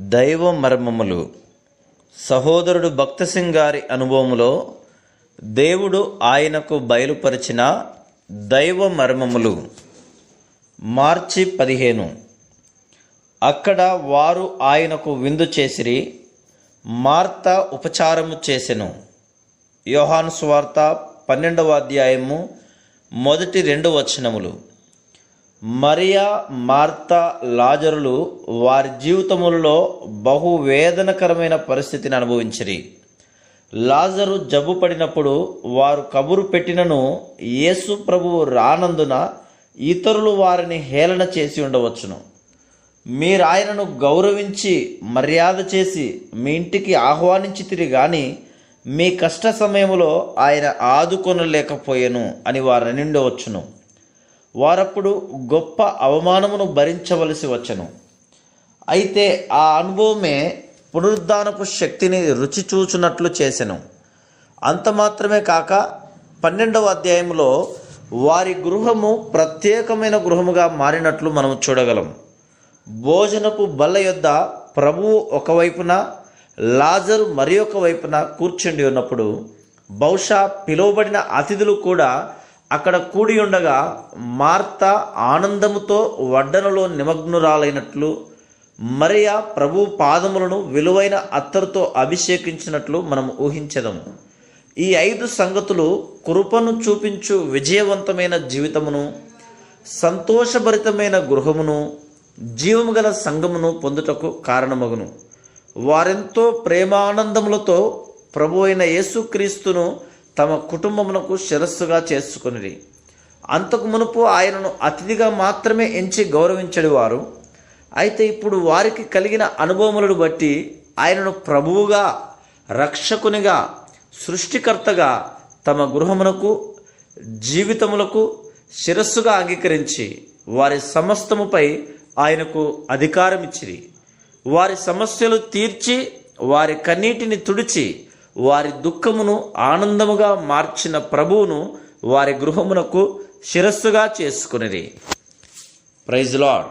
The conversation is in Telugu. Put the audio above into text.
దైవ మర్మములు. సహోదరుడు భక్తసింగ్ గారి అనుభవములో దేవుడు ఆయనకు బయలుపరిచిన దైవ మర్మములు. మార్చి పదిహేను. అక్కడ వారు ఆయనకు విందు చేసిరి మార్త ఉపచారము చేసెను. యోహాను స్వార్త పన్నెండవ అధ్యాయము మొదటి రెండు వచనములు. మరియా మార్త లాజరులు వారి జీవితములలో బహు వేదనకరమైన పరిస్థితిని అనుభవించిరి. లాజరు జబ్బు పడినప్పుడు వారు కబురు పెట్టినను యేసు ప్రభువు రానందున ఇతరులు వారిని హేళన చేసి ఉండవచ్చును. మీరు ఆయనను గౌరవించి మర్యాద చేసి మీ ఇంటికి ఆహ్వానించి తిరిగాని మీ కష్ట సమయములో ఆయన ఆదుకొనలేకపోయెను అని వారు నిండవచ్చును. వారప్పుడు గొప్ప అవమానమును భరించవలసి వచ్చను. అయితే ఆ అనుభవమే పునరుద్ధానపు శక్తిని రుచి చూచున్నట్లు చేసెను. అంత మాత్రమే కాక పన్నెండవ అధ్యాయంలో వారి గృహము ప్రత్యేకమైన గృహముగా మారినట్లు మనం చూడగలం. భోజనపు బల్ల యొద్ద ప్రభువు ఒకవైపున లాజరు మరి ఒక వైపున కూర్చుండి ఉన్నప్పుడు బహుశా పిలువబడిన అతిథులు కూడా అక్కడ కూడి ఉండగా మార్త ఆనందముతో వడ్డనలో నిమగ్నురాలైనట్లు మరియా ప్రభు పాదములను విలువైన అత్తరుతో అభిషేకించినట్లు మనం ఊహించదము. ఈ ఐదు సంగతులు కృపను చూపించు విజయవంతమైన జీవితమును సంతోషభరితమైన గృహమును జీవము గల సంఘమును పొందుటకు కారణమగును. వారెంతో ప్రేమానందములతో ప్రభు అయిన యేసుక్రీస్తును తమ కుటుంబమునకు శిరస్సుగా చేసుకుని అంతకు మునుపు ఆయనను అతిథిగా మాత్రమే ఎంచి గౌరవించడి వారు. అయితే ఇప్పుడు వారికి కలిగిన అనుభవములను బట్టి ఆయనను ప్రభువుగా రక్షకునిగా సృష్టికర్తగా తమ గృహమునకు జీవితములకు శిరస్సుగా అంగీకరించి వారి సమస్తముపై ఆయనకు అధికారం ఇచ్చిరి వారి సమస్యలు తీర్చి వారి కన్నీటిని తుడిచి వారి దుఃఖమును ఆనందముగా మార్చిన ప్రభువును వారి గృహమునకు శిరస్సుగా చేసుకునిది ప్రైజ్ లాడ్